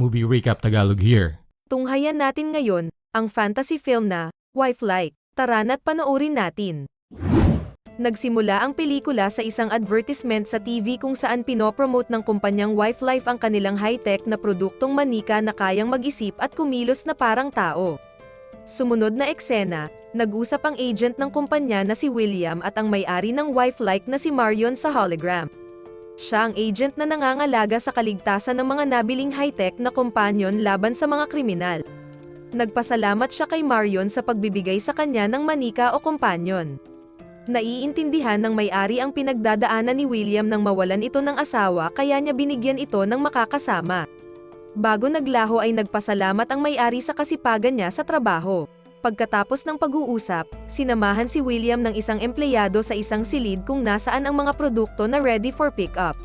Movie Recap Tagalog here. Tunghayan natin ngayon, ang fantasy film na, Wife Like. Tara na't panoorin natin. Nagsimula ang pelikula sa isang advertisement sa TV kung saan pinopromote ng kumpanyang Wife Life ang kanilang high-tech na produktong manika na kayang mag-isip at kumilos na parang tao. Sumunod na eksena, nag-usap ang agent ng kumpanya na si William at ang may-ari ng Wife Like na si Marion sa hologram. Siya ang agent na nangangalaga sa kaligtasan ng mga nabiling high-tech na kompanyon laban sa mga kriminal. Nagpasalamat siya kay Marion sa pagbibigay sa kanya ng manika o kompanyon. Naiintindihan ng may-ari ang pinagdadaanan ni William nang mawalan ito ng asawa kaya niya binigyan ito ng makakasama. Bago naglaho ay nagpasalamat ang may-ari sa kasipagan niya sa trabaho. Pagkatapos ng pag-uusap, sinamahan si William ng isang empleyado sa isang silid kung nasaan ang mga produkto na ready for pickup.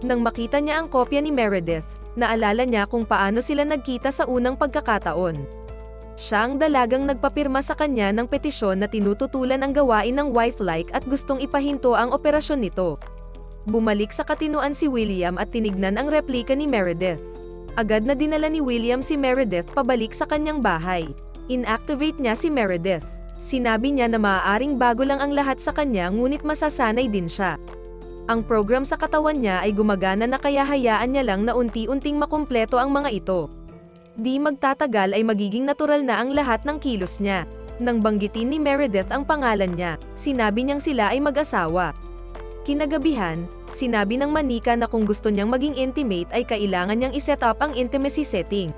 Nang makita niya ang kopya ni Meredith, naalala niya kung paano sila nagkita sa unang pagkakataon. Siya ang dalagang nagpapirma sa kanya ng petisyon na tinututulan ang gawain ng wife-like at gustong ipahinto ang operasyon nito. Bumalik sa katinuan si William at tinignan ang replika ni Meredith. Agad na dinala ni William si Meredith pabalik sa kanyang bahay. Inactivate niya si Meredith. Sinabi niya na maaaring bago lang ang lahat sa kanya ngunit masasanay din siya. Ang program sa katawan niya ay gumagana na kaya hayaan niya lang na unti-unting makumpleto ang mga ito. Di magtatagal ay magiging natural na ang lahat ng kilos niya. Nang banggitin ni Meredith ang pangalan niya, sinabi niyang sila ay mag-asawa. Kinagabihan, sinabi ng manika na kung gusto niyang maging intimate ay kailangan niyang iset up ang intimacy setting.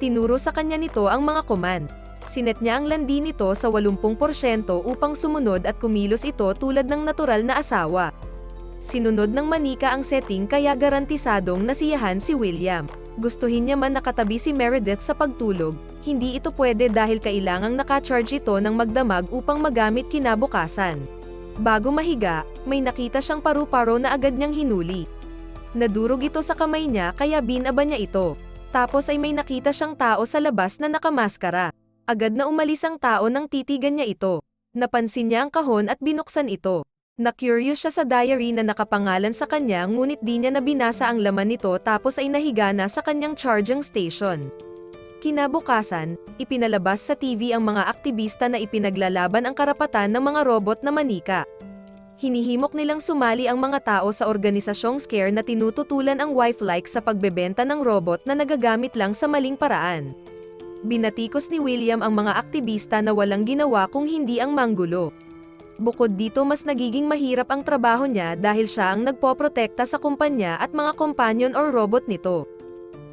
Tinuro sa kanya nito ang mga command. Sinet niya ang landi nito sa 80% upang sumunod at kumilos ito tulad ng natural na asawa. Sinunod ng manika ang setting kaya garantisadong nasiyahan si William. Gustuhin niya man nakatabi si Meredith sa pagtulog, hindi ito pwede dahil kailangang nakacharge ito ng magdamag upang magamit kinabukasan. Bago mahiga, may nakita siyang paru-paro na agad niyang hinuli. Nadurog ito sa kamay niya kaya binaba niya ito. Tapos ay may nakita siyang tao sa labas na nakamaskara. Agad na umalis ang tao nang titigan niya ito. Napansin niya ang kahon at binuksan ito. Na-curious siya sa diary na nakapangalan sa kanya ngunit di niya nabinasa ang laman nito tapos ay nahiga na sa kanyang charging station. Kinabukasan, ipinalabas sa TV ang mga aktivista na ipinaglalaban ang karapatan ng mga robot na manika. Hinihimok nilang sumali ang mga tao sa organisasyong Scare na tinututulan ang wife-like sa pagbebenta ng robot na nagagamit lang sa maling paraan. Binatikos ni William ang mga aktivista na walang ginawa kung hindi ang manggulo. Bukod dito mas nagiging mahirap ang trabaho niya dahil siya ang nagpoprotekta sa kumpanya at mga companion or robot nito.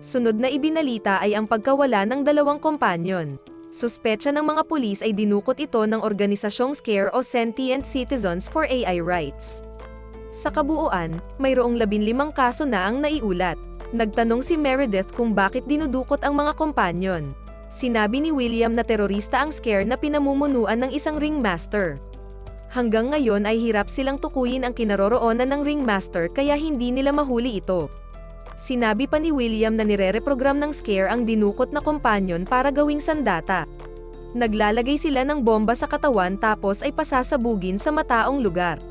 Sunod na ibinalita ay ang pagkawala ng dalawang kompanyon. Suspetsa ng mga pulis ay dinukot ito ng organisasyong SCARE o Sentient Citizens for AI Rights. Sa kabuuan, mayroong 15 kaso na ang naiulat. Nagtanong si Meredith kung bakit dinudukot ang mga kompanyon. Sinabi ni William na terorista ang SCARE na pinamumunuan ng isang ringmaster. Hanggang ngayon ay hirap silang tukuyin ang kinaroroonan ng ringmaster kaya hindi nila mahuli ito. Sinabi pa ni William na nire-reprogram ng Scare ang dinukot na kompanyon para gawing sandata. Naglalagay sila ng bomba sa katawan tapos ay pasasabugin sa mataong lugar.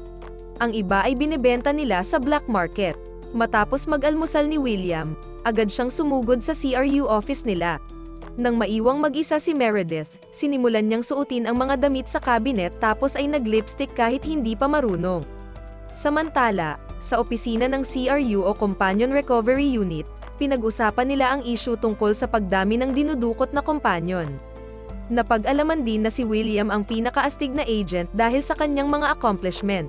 Ang iba ay binebenta nila sa black market. Matapos mag-almusal ni William, agad siyang sumugod sa CRU office nila. Nang maiwang mag-isa si Meredith, sinimulan niyang suotin ang mga damit sa cabinet tapos ay nag-lipstick kahit hindi pa marunong. Samantala, sa opisina ng CRU o Companion Recovery Unit, pinag-usapan nila ang issue tungkol sa pagdami ng dinudukot na companion. Napag-alaman din na si William ang pinakaastig na agent dahil sa kanyang mga accomplishment.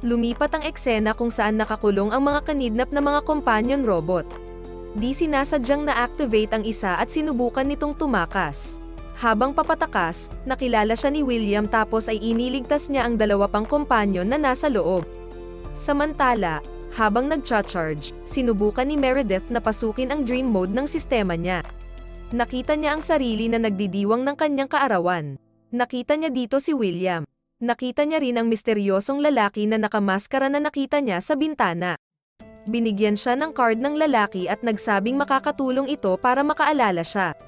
Lumipat ang eksena kung saan nakakulong ang mga kanidnap na mga companion robot. Di sinasadyang na-activate ang isa at sinubukan nitong tumakas. Habang papatakas, nakilala siya ni William tapos ay iniligtas niya ang dalawa pang kompanyon na nasa loob. Samantala, habang nag-charge, sinubukan ni Meredith na pasukin ang dream mode ng sistema niya. Nakita niya ang sarili na nagdidiwang ng kanyang kaarawan. Nakita niya dito si William. Nakita niya rin ang misteryosong lalaki na nakamaskara na nakita niya sa bintana. Binigyan siya ng card ng lalaki at nagsabing makakatulong ito para makaalala siya.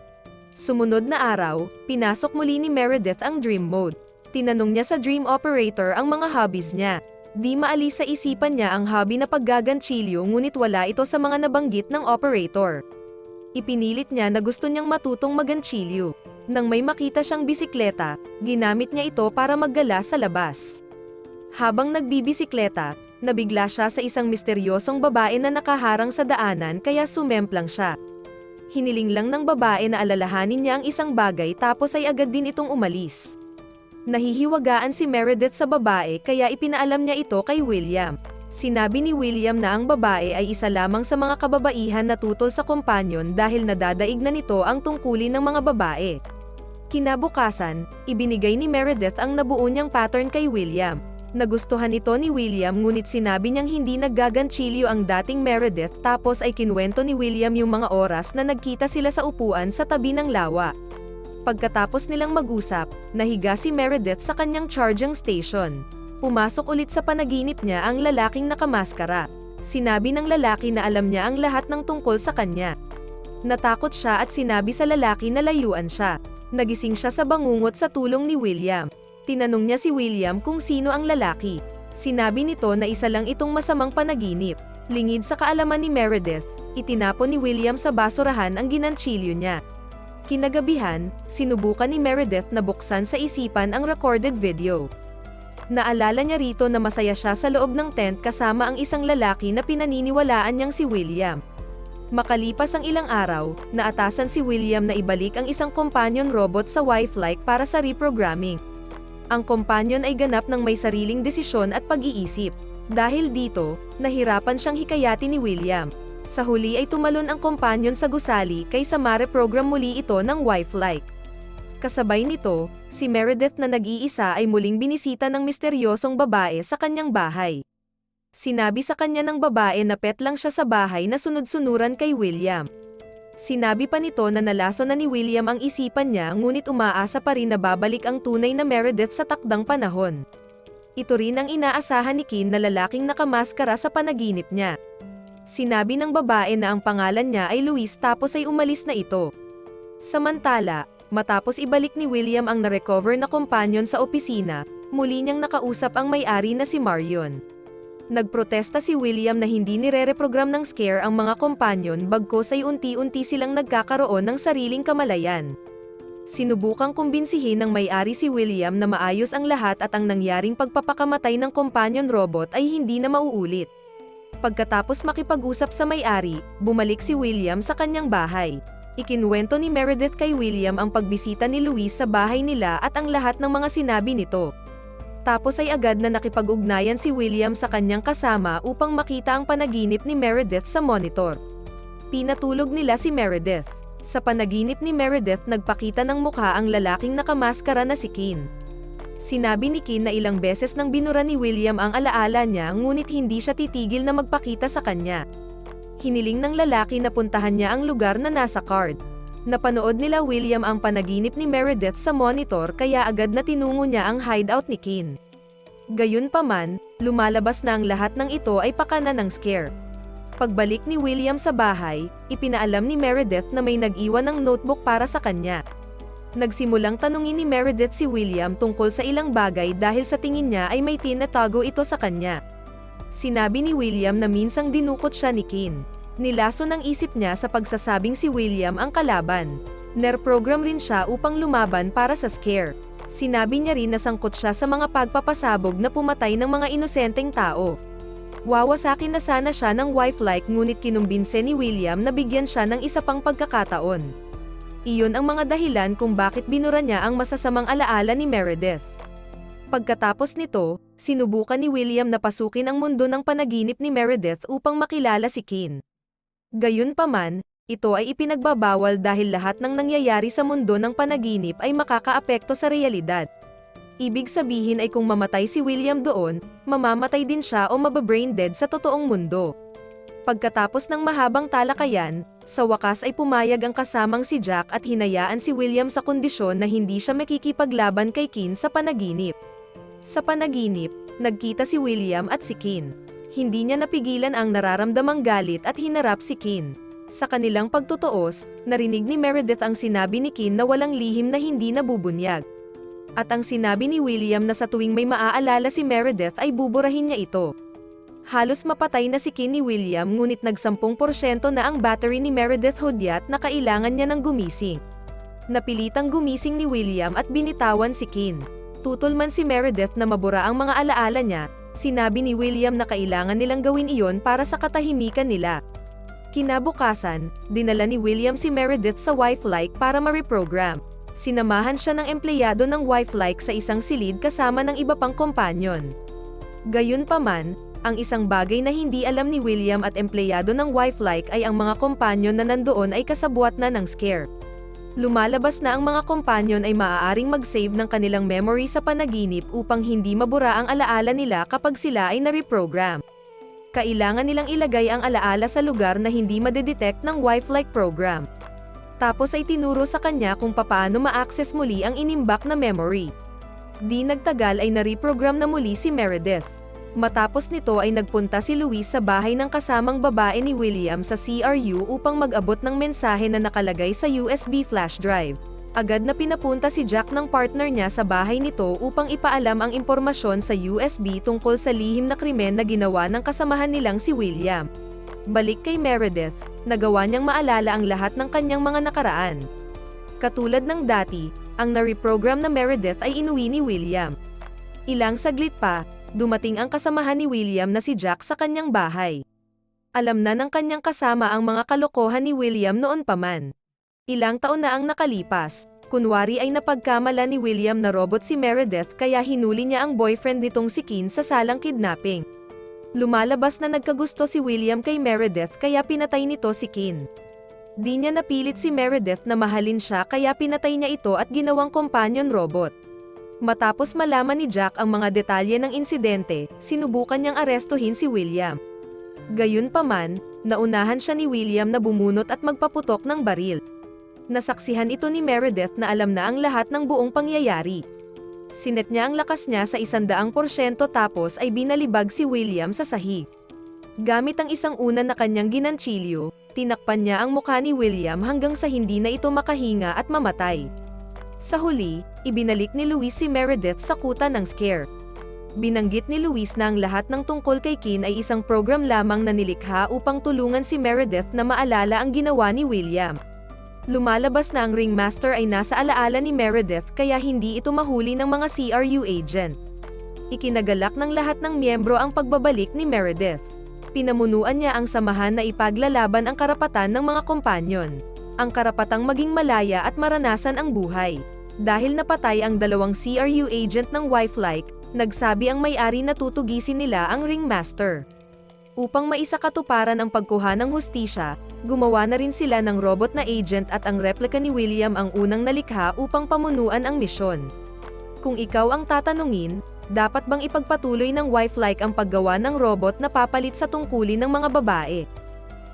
Sumunod na araw, pinasok muli ni Meredith ang dream mode. Tinanong niya sa dream operator ang mga hobbies niya. Di maalis sa isipan niya ang hobby na paggaganchilyo ngunit wala ito sa mga nabanggit ng operator. Ipinilit niya na gusto niyang matutong maganchilyo. Nang may makita siyang bisikleta, ginamit niya ito para maggala sa labas. Habang nagbibisikleta, nabigla siya sa isang misteryosong babae na nakaharang sa daanan kaya sumemplang siya. Hiniling lang ng babae na alalahanin niya ang isang bagay tapos ay agad din itong umalis. Nahihiwagaan si Meredith sa babae kaya ipinaalam niya ito kay William. Sinabi ni William na ang babae ay isa lamang sa mga kababaihan na tutol sa kompanyon dahil nadadaig na nito ang tungkulin ng mga babae. Kinabukasan, ibinigay ni Meredith ang nabuo niyang pattern kay William. Nagustuhan ito ni William ngunit sinabi niyang hindi naggaganchilyo ang dating Meredith tapos ay kinwento ni William yung mga oras na nagkita sila sa upuan sa tabi ng lawa. Pagkatapos nilang mag-usap, nahiga si Meredith sa kanyang charging station. Pumasok ulit sa panaginip niya ang lalaking nakamaskara. Sinabi ng lalaki na alam niya ang lahat ng tungkol sa kanya. Natakot siya at sinabi sa lalaki na layuan siya. Nagising siya sa bangungot sa tulong ni William. Tinanong niya si William kung sino ang lalaki. Sinabi nito na isa lang itong masamang panaginip. Lingid sa kaalaman ni Meredith, itinapon ni William sa basurahan ang ginanchilyo niya. Kinagabihan, sinubukan ni Meredith na buksan sa isipan ang recorded video. Naalala niya rito na masaya siya sa loob ng tent kasama ang isang lalaki na pinaniniwalaan niyang si William. Makalipas ang ilang araw, naatasan si William na ibalik ang isang companion robot sa wife-like para sa reprogramming. Ang companion ay ganap ng may sariling desisyon at pag-iisip. Dahil dito, nahirapan siyang hikayati ni William. Sa huli ay tumalon ang companion sa gusali kaysa mare-program muli ito ng wife-like. Kasabay nito, si Meredith na nag-iisa ay muling binisita ng misteryosong babae sa kanyang bahay. Sinabi sa kanya ng babae na pet lang siya sa bahay na sunod-sunuran kay William. Sinabi pa nito na nalaso na ni William ang isipan niya ngunit umaasa pa rin na babalik ang tunay na Meredith sa takdang panahon. Ito rin ang inaasahan ni Kin na lalaking nakamaskara sa panaginip niya. Sinabi ng babae na ang pangalan niya ay Luis tapos ay umalis na ito. Samantala, matapos ibalik ni William ang na-recover na companion sa opisina, muli niyang nakausap ang may-ari na si Marion. Nagprotesta si William na hindi nire-reprogram ng scare ang mga companion bagkos ay unti-unti silang nagkakaroon ng sariling kamalayan. Sinubukang kumbinsihin ng may-ari si William na maayos ang lahat at ang nangyaring pagpapakamatay ng companion robot ay hindi na mauulit. Pagkatapos makipag-usap sa may-ari, bumalik si William sa kanyang bahay. Ikinwento ni Meredith kay William ang pagbisita ni Luis sa bahay nila at ang lahat ng mga sinabi nito. Tapos ay agad na nakipag-ugnayan si William sa kanyang kasama upang makita ang panaginip ni Meredith sa monitor. Pinatulog nila si Meredith. Sa panaginip ni Meredith nagpakita ng mukha ang lalaking nakamaskara na si Kin. Sinabi ni Kin na ilang beses nang binura ni William ang alaala niya ngunit hindi siya titigil na magpakita sa kanya. Hiniling ng lalaki na puntahan niya ang lugar na nasa card. Napanood nila William ang panaginip ni Meredith sa monitor kaya agad na tinungo niya ang hideout ni Kin. Gayunpaman, lumalabas na ang lahat ng ito ay pakana ng scare. Pagbalik ni William sa bahay, ipinaalam ni Meredith na may nag-iwan ng notebook para sa kanya. Nagsimulang tanungin ni Meredith si William tungkol sa ilang bagay dahil sa tingin niya ay may tinatago ito sa kanya. Sinabi ni William na minsang dinukot siya ni Kin. Nilaso ng isip niya sa pagsasabing si William ang kalaban. Ner-program rin siya upang lumaban para sa scare. Sinabi niya rin na sangkot siya sa mga pagpapasabog na pumatay ng mga inosenteng tao. Wawasakin na sana siya ng wife-like ngunit kinumbinse ni William na bigyan siya ng isa pang pagkakataon. Iyon ang mga dahilan kung bakit binura niya ang masasamang alaala ni Meredith. Pagkatapos nito, sinubukan ni William na pasukin ang mundo ng panaginip ni Meredith upang makilala si Kin. Gayunpaman, ito ay ipinagbabawal dahil lahat ng nangyayari sa mundo ng panaginip ay makakaapekto sa realidad. Ibig sabihin ay kung mamatay si William doon, mamamatay din siya o mababrain dead sa totoong mundo. Pagkatapos ng mahabang talakayan, sa wakas ay pumayag ang kasamang si Jack at hinayaan si William sa kondisyon na hindi siya makikipaglaban kay Kin sa panaginip. Sa panaginip, nagkita si William at si Kin. Hindi niya napigilan ang nararamdamang galit at hinarap si Kin. Sa kanilang pagtutuos, narinig ni Meredith ang sinabi ni Kin na walang lihim na hindi nabubunyag. At ang sinabi ni William na sa tuwing may maaalala si Meredith ay buburahin niya ito. Halos mapatay na si Kin ni William ngunit nagsampung porsyento na ang battery ni Meredith Hudyat na kailangan niya ng gumising. Napilitang gumising ni William at binitawan si Kin. Tutol man si Meredith na mabura ang mga alaala niya, sinabi ni William na kailangan nilang gawin iyon para sa katahimikan nila. Kinabukasan, dinala ni William si Meredith sa wife-like para ma-reprogram. Sinamahan siya ng empleyado ng wife-like sa isang silid kasama ng iba pang kompanyon. Gayunpaman, ang isang bagay na hindi alam ni William at empleyado ng wife-like ay ang mga kompanyon na nandoon ay kasabwat na ng scare. Lumalabas na ang mga kompanyon ay maaaring mag-save ng kanilang memory sa panaginip upang hindi mabura ang alaala nila kapag sila ay na-reprogram. Kailangan nilang ilagay ang alaala sa lugar na hindi madedetect ng wife-like program. Tapos ay tinuro sa kanya kung papaano ma-access muli ang inimbak na memory. Di nagtagal ay na-reprogram na muli si Meredith. Matapos nito ay nagpunta si Luis sa bahay ng kasamang babae ni William sa CRU upang mag-abot ng mensahe na nakalagay sa USB flash drive. Agad na pinapunta si Jack ng partner niya sa bahay nito upang ipaalam ang impormasyon sa USB tungkol sa lihim na krimen na ginawa ng kasamahan nilang si William. Balik kay Meredith, nagawa niyang maalala ang lahat ng kanyang mga nakaraan. Katulad ng dati, ang na-reprogram na Meredith ay inuwi ni William. Ilang saglit pa, dumating ang kasamahan ni William na si Jack sa kanyang bahay. Alam na ng kanyang kasama ang mga kalokohan ni William noon pa man. Ilang taon na ang nakalipas, kunwari ay napagkamala ni William na robot si Meredith kaya hinuli niya ang boyfriend nitong si Keen sa salang kidnapping. Lumalabas na nagkagusto si William kay Meredith kaya pinatay nito si Keen. Di niya napilit si Meredith na mahalin siya kaya pinatay niya ito at ginawang companion robot. Matapos malaman ni Jack ang mga detalye ng insidente, sinubukan niyang arestuhin si William. Gayunpaman, naunahan siya ni William na bumunot at magpaputok ng baril. Nasaksihan ito ni Meredith na alam na ang lahat ng buong pangyayari. Sinet niya ang lakas niya sa isandaang porsyento tapos ay binalibag si William sa sahig. Gamit ang isang unan na kanyang ginanchilyo, tinakpan niya ang mukha ni William hanggang sa hindi na ito makahinga at mamatay. Sa huli, ibinalik ni Luis si Meredith sa kuta ng scare. Binanggit ni Luis na ang lahat ng tungkol kay Kin ay isang program lamang na nilikha upang tulungan si Meredith na maalala ang ginawa ni William. Lumalabas na ang ringmaster ay nasa alaala ni Meredith kaya hindi ito mahuli ng mga CRU agent. Ikinagalak ng lahat ng miyembro ang pagbabalik ni Meredith. Pinamunuan niya ang samahan na ipaglalaban ang karapatan ng mga kompanyon. Ang karapatang maging malaya at maranasan ang buhay. Dahil napatay ang dalawang CRU agent ng wife-like, nagsabi ang may-ari na tutugisin nila ang ringmaster. Upang maisakatuparan ang pagkuha ng hustisya, gumawa na rin sila ng robot na agent at ang replika ni William ang unang nalikha upang pamunuan ang misyon. Kung ikaw ang tatanungin, dapat bang ipagpatuloy ng wife-like ang paggawa ng robot na papalit sa tungkulin ng mga babae?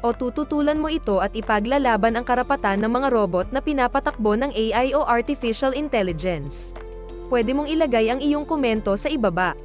O tututulan mo ito at ipaglalaban ang karapatan ng mga robot na pinapatakbo ng AI o Artificial Intelligence? Pwede mong ilagay ang iyong komento sa ibaba.